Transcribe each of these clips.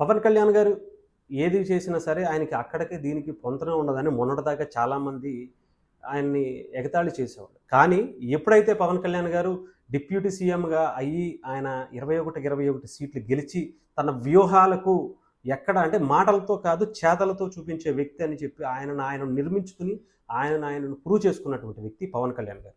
పవన్ కళ్యాణ్ గారు ఏది చేసినా సరే ఆయనకి అక్కడికి దీనికి పొంతన ఉండదని మొన్నటిదాకా చాలామంది ఆయన్ని ఎగతాళి చేసేవాళ్ళు. కానీ ఎప్పుడైతే పవన్ కళ్యాణ్ గారు డిప్యూటీ సీఎంగా అయ్యి ఆయన ఇరవై ఒకటి ఇరవై ఒకటి సీట్లు గెలిచి తన వ్యూహాలకు ఎక్కడ అంటే మాటలతో కాదు చేతలతో చూపించే వ్యక్తి అని చెప్పి ఆయనను ఆయన నిర్మించుకుని ఆయన ఆయనను ప్రూవ్ చేసుకున్నటువంటి వ్యక్తి పవన్ కళ్యాణ్ గారు.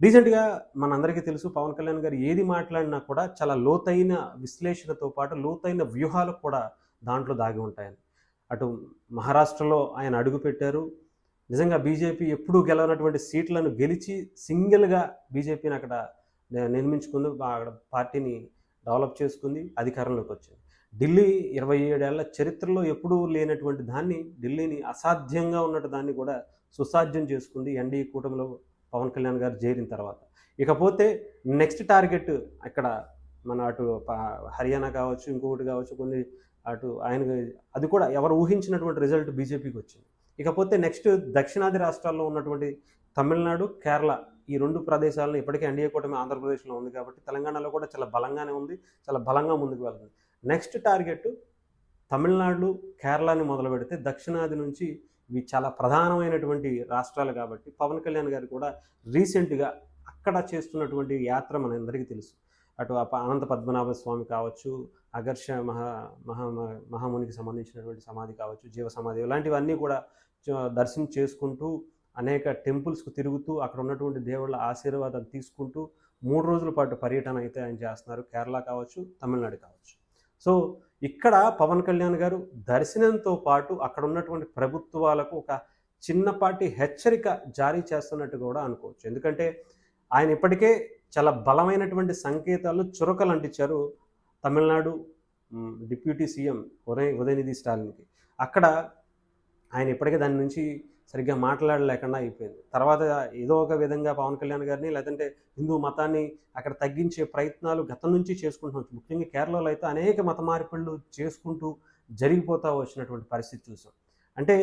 రీసెంట్గా మనందరికీ తెలుసు పవన్ కళ్యాణ్ గారు ఏది మాట్లాడినా కూడా చాలా లోతైన విశ్లేషణతో పాటు లోతైన వ్యూహాలు కూడా దాంట్లో దాగి ఉంటాయని. అటు మహారాష్ట్రలో ఆయన అడుగుపెట్టారు నిజంగా బీజేపీ ఎప్పుడూ గెలవనటువంటి సీట్లను గెలిచి సింగిల్గా బీజేపీని అక్కడ నిర్మించుకుంది అక్కడ పార్టీని డెవలప్ చేసుకుంది అధికారంలోకి వచ్చింది. ఢిల్లీ ఇరవై ఏడేళ్ళ చరిత్రలో ఎప్పుడూ లేనటువంటి దాన్ని ఢిల్లీని అసాధ్యంగా ఉన్నట్టు దాన్ని కూడా సుసాధ్యం చేసుకుంది ఎన్డీఏ కూటమిలో పవన్ కళ్యాణ్ గారు చేరిన తర్వాత. ఇకపోతే నెక్స్ట్ టార్గెట్ ఇక్కడ మన అటు హర్యానా కావచ్చు ఇంకొకటి కావచ్చు కొన్ని అటు ఆయన అది కూడా ఎవరు ఊహించినటువంటి రిజల్ట్ బీజేపీకి వచ్చింది. ఇకపోతే నెక్స్ట్ దక్షిణాది రాష్ట్రాల్లో ఉన్నటువంటి తమిళనాడు కేరళ ఈ రెండు ప్రదేశాలను ఇప్పటికే ఎన్డీఏ కూటమి ఆంధ్రప్రదేశ్లో ఉంది కాబట్టి తెలంగాణలో కూడా చాలా బలంగానే ఉంది చాలా బలంగా ముందుకు వెళ్తుంది. నెక్స్ట్ టార్గెట్ తమిళనాడు కేరళని మొదలు పెడితే దక్షిణాది నుంచి ఇవి చాలా ప్రధానమైనటువంటి రాష్ట్రాలు కాబట్టి పవన్ కళ్యాణ్ గారు కూడా రీసెంట్గా అక్కడ చేస్తున్నటువంటి యాత్ర మనందరికీ తెలుసు. అటు అనంత పద్మనాభ స్వామి కావచ్చు అగర్ష మహా మహా మహామునికి సంబంధించినటువంటి సమాధి కావచ్చు జీవ సమాధి ఇలాంటివన్నీ కూడా దర్శనం చేసుకుంటూ అనేక టెంపుల్స్కు తిరుగుతూ అక్కడ ఉన్నటువంటి దేవుళ్ళ ఆశీర్వాదం తీసుకుంటూ మూడు రోజుల పాటు పర్యటన అయితే ఆయన చేస్తున్నారు. కేరళ కావచ్చు తమిళనాడు కావచ్చు. సో ఇక్కడ పవన్ కళ్యాణ్ గారు దర్శనంతో పాటు అక్కడ ఉన్నటువంటి ప్రభుత్వాలకు ఒక చిన్నపాటి హెచ్చరిక జారీ చేస్తున్నట్టు కూడా అనుకోవచ్చు. ఎందుకంటే ఆయన ఇప్పటికే చాలా బలమైనటువంటి సంకేతాలు చురకలు అంటించారు తమిళనాడు డిప్యూటీ సీఎం ఉదయ ఉదయనిధి స్టాలిన్కి. అక్కడ ఆయన ఇప్పటికే దాని నుంచి సరిగ్గా మాట్లాడలేకుండా అయిపోయింది. తర్వాత ఏదో ఒక విధంగా పవన్ కళ్యాణ్ గారిని లేదంటే హిందూ మతాన్ని అక్కడ తగ్గించే ప్రయత్నాలు గతం నుంచి చేసుకుంటున్నాం ముఖ్యంగా కేరళలో అయితే అనేక మత మార్పిళ్ళు చేసుకుంటూ జరిగిపోతా వచ్చినటువంటి పరిస్థితి చూసాం. అంటే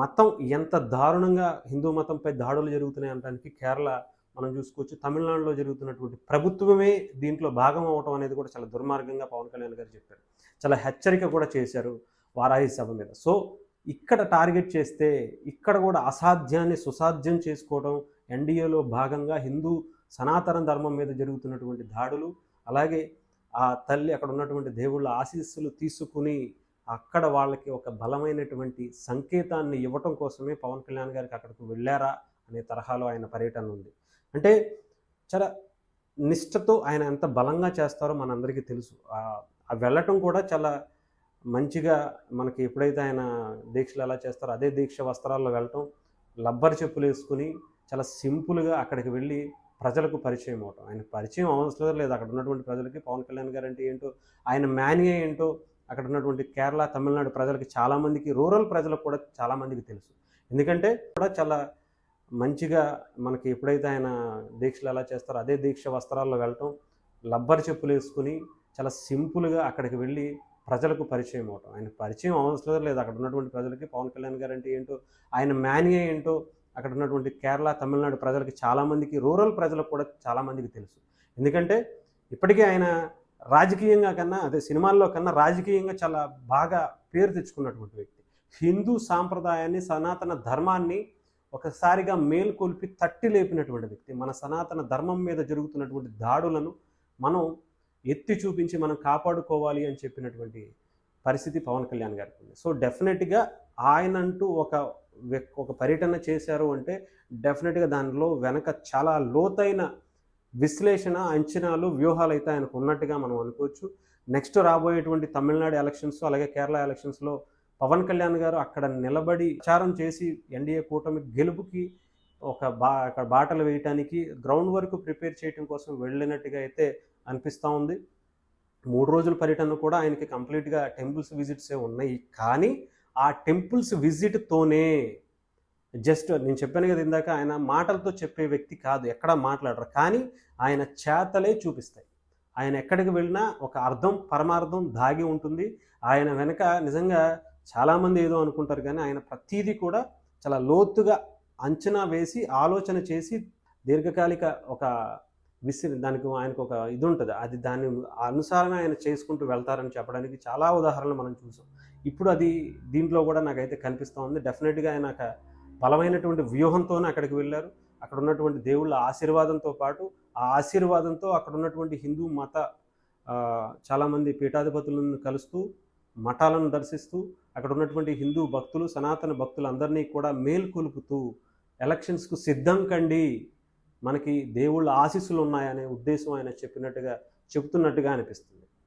మతం ఎంత దారుణంగా హిందూ మతంపై దాడులు జరుగుతున్నాయి అనడానికి కేరళ మనం చూసుకోవచ్చు. తమిళనాడులో జరుగుతున్నటువంటి ప్రభుత్వమే దీంట్లో భాగం అవటం అనేది కూడా చాలా దుర్మార్గంగా పవన్ కళ్యాణ్ గారు చెప్పారు. చాలా హెచ్చరిక కూడా చేశారు వారాహి సభ మీద. సో ఇక్కడ టార్గెట్ చేస్తే ఇక్కడ కూడా అసాధ్యాన్ని సుసాధ్యం చేసుకోవడం ఎన్డీఏలో భాగంగా హిందూ సనాతన ధర్మం మీద జరుగుతున్నటువంటి దాడులు అలాగే ఆ తల్లి అక్కడ ఉన్నటువంటి దేవుళ్ళ ఆశీస్సులు తీసుకుని అక్కడ వాళ్ళకి ఒక బలమైనటువంటి సంకేతాన్ని ఇవ్వటం కోసమే పవన్ కళ్యాణ్ గారికి అక్కడికి వెళ్ళారా అనే తరహాలో ఆయన పర్యటన ఉంది. అంటే చాలా నిష్ఠతో ఆయన ఎంత బలంగా చేస్తారో మనందరికీ తెలుసు. ఆ- వెళ్ళటం కూడా చాలా మంచిగా మనకి ఎప్పుడైతే ఆయన దీక్షలు ఎలా చేస్తారో అదే దీక్ష వస్త్రాల్లో వెళ్ళటం లబ్బర్ చెప్పులు వేసుకుని చాలా సింపుల్గా అక్కడికి వెళ్ళి ప్రజలకు పరిచయం అవటం ఆయన పరిచయం అవసరం లేదు. అక్కడ ఉన్నటువంటి ప్రజలకి పవన్ కళ్యాణ్ గారు అంటే ఏంటో ఆయన మేనియా ఏంటో అక్కడ ఉన్నటువంటి కేరళ తమిళనాడు ప్రజలకి చాలామందికి రూరల్ ప్రజలకు కూడా చాలామందికి తెలుసు. ఎందుకంటే కూడా చాలా మంచిగా మనకి ఎప్పుడైతే ఆయన దీక్షలు ఎలా చేస్తారో అదే దీక్ష వస్త్రాల్లో వెళ్ళటం లబ్బర్ చెప్పులు వేసుకుని చాలా సింపుల్గా అక్కడికి వెళ్ళి ప్రజలకు పరిచయం అవటం. ఆయన పరిచయం అవసరం లేదు. అక్కడ ఉన్నటువంటి ప్రజలకి పవన్ కళ్యాణ్ గారు అంటే ఏంటో ఆయన మేనియా ఏంటో అక్కడ ఉన్నటువంటి కేరళ తమిళనాడు ప్రజలకి చాలామందికి రూరల్ ప్రజలకు కూడా చాలామందికి తెలుసు. ఎందుకంటే ఇప్పటికే ఆయన రాజకీయంగా కన్నా అదే సినిమాల్లో కన్నా రాజకీయంగా చాలా బాగా పేరు తెచ్చుకున్నటువంటి వ్యక్తి. హిందూ సాంప్రదాయాన్ని సనాతన ధర్మాన్ని ఒకసారిగా మేల్కొల్పి తట్టి లేపినటువంటి వ్యక్తి. మన సనాతన ధర్మం మీద జరుగుతున్నటువంటి దాడులను మనం ఎత్తి చూపించి మనం కాపాడుకోవాలి అని చెప్పినటువంటి పరిస్థితి పవన్ కళ్యాణ్ గారికి ఉంది. సో డెఫినెట్గా ఆయన అంటూ ఒక వ్యక్- ఒక పర్యటన చేశారు అంటే డెఫినెట్గా దానిలో వెనక చాలా లోతైన విశ్లేషణ అంచనాలు వ్యూహాలు అయితే ఆయనకు ఉన్నట్టుగా మనం అనుకోవచ్చు. నెక్స్ట్ రాబోయేటువంటి తమిళనాడు ఎలక్షన్స్ అలాగే కేరళ ఎలక్షన్స్లో పవన్ కళ్యాణ్ గారు అక్కడ నిలబడి ప్రచారం చేసి ఎన్డీఏ కూటమి గెలుపుకి ఒక బా అక్కడ బాటలు వేయటానికి గ్రౌండ్ వరకు ప్రిపేర్ చేయడం కోసం వెళ్ళినట్టుగా అయితే అనిపిస్తూ ఉంది. మూడు రోజుల పర్యటన కూడా ఆయనకి కంప్లీట్గా టెంపుల్స్ విజిట్సే ఉన్నాయి. కానీ ఆ టెంపుల్స్ విజిట్తోనే జస్ట్ నేను చెప్పాను కదా ఇందాక ఆయన మాటలతో చెప్పే వ్యక్తి కాదు ఎక్కడా మాట్లాడరు. కానీ ఆయన చేతలే చూపిస్తాయి. ఆయన ఎక్కడికి వెళ్ళినా ఒక అర్థం పరమార్థం దాగి ఉంటుంది. ఆయన వెనక నిజంగా చాలామంది ఏదో అనుకుంటారు కానీ ఆయన ప్రతీదీ కూడా చాలా లోతుగా అంచనా వేసి ఆలోచన చేసి దీర్ఘకాలిక ఒక విసిరి దానికి ఆయనకు ఒక ఇది ఉంటుంది అది దాని అనుసారమే ఆయన చేసుకుంటూ వెళ్తారని చెప్పడానికి చాలా ఉదాహరణలు మనం చూసాం. ఇప్పుడు అది దీంట్లో కూడా నాకైతే కనిపిస్తూ ఉంది. డెఫినెట్గా ఆయన ఒక బలమైనటువంటి వ్యూహంతోనే అక్కడికి వెళ్ళారు. అక్కడ ఉన్నటువంటి దేవుళ్ళ ఆశీర్వాదంతో పాటు ఆ ఆశీర్వాదంతో అక్కడ ఉన్నటువంటి హిందూ మత చాలామంది పీఠాధిపతులను కలుస్తూ మఠాలను దర్శిస్తూ అక్కడ ఉన్నటువంటి హిందూ భక్తులు సనాతన భక్తులందరినీ కూడా మేల్కొలుపుతూ ఎలక్షన్స్కు సిద్ధం కండి మనకి దేవుళ్ళ ఆశీస్సులు ఉన్నాయనే ఉద్దేశం ఆయన చెప్పినట్టుగా చెబుతున్నట్టుగా అనిపిస్తుంది.